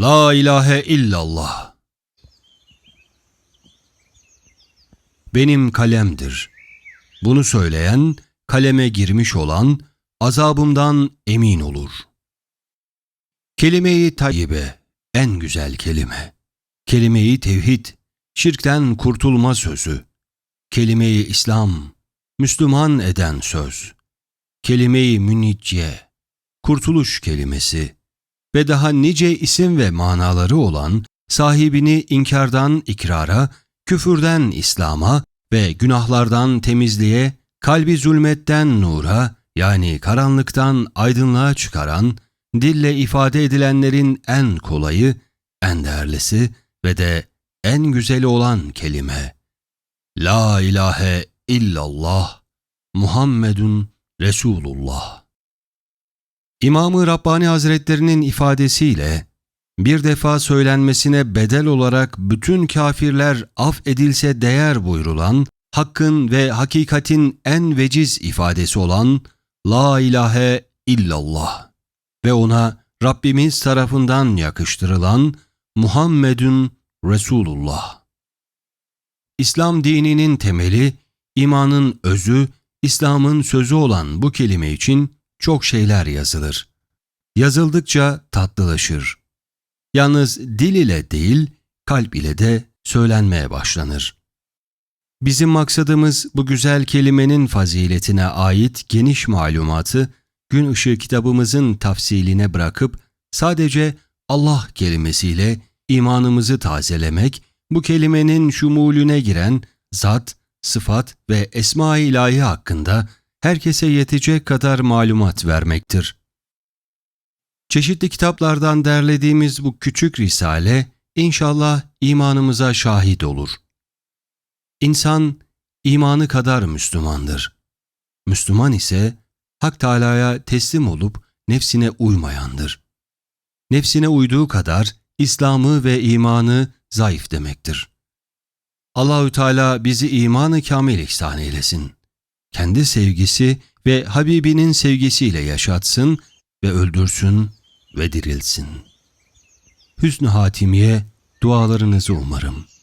La ilahe illallah. Benim kalemdir. Bunu söyleyen, kaleme girmiş olan, azabımdan emin olur. Kelime-i tayyibe, en güzel kelime. Kelime-i tevhid, şirkten kurtulma sözü. Kelime-i İslam, Müslüman eden söz. Kelime-i münicce, kurtuluş kelimesi ve daha nice isim ve manaları olan sahibini inkardan ikrara, küfürden İslam'a ve günahlardan temizliğe, kalbi zulmetten nura yani karanlıktan aydınlığa çıkaran, dille ifade edilenlerin en kolayı, en değerlisi ve de en güzeli olan kelime. La ilahe illallah Muhammedun Resulullah. İmam-ı Rabbani Hazretlerinin ifadesiyle bir defa söylenmesine bedel olarak bütün kafirler af edilse değer buyurulan, hakkın ve hakikatin en veciz ifadesi olan La ilahe illallah ve ona Rabbimiz tarafından yakıştırılan Muhammedun Resulullah. İslam dininin temeli, imanın özü, İslam'ın sözü olan bu kelime için çok şeyler yazılır. Yazıldıkça tatlılaşır. Yalnız dil ile değil, kalp ile de söylenmeye başlanır. Bizim maksadımız bu güzel kelimenin faziletine ait geniş malumatı gün ışığı kitabımızın tafsiline bırakıp sadece Allah kelimesiyle imanımızı tazelemek, bu kelimenin şumulüne giren zat, sıfat ve esma-i ilahi hakkında herkese yetecek kadar malumat vermektir. Çeşitli kitaplardan derlediğimiz bu küçük risale inşallah imanımıza şahit olur. İnsan imanı kadar Müslümandır. Müslüman ise Hak Teâlâ'ya teslim olup nefsine uymayandır. Nefsine uyduğu kadar İslam'ı ve imanı zayıf demektir. Allahü Teala bizi imanı kamil ihsan eylesin. Kendi sevgisi ve Habibinin sevgisiyle yaşatsın ve öldürsün ve dirilsin. Hüsnü hatimiye dualarınızı umarım.''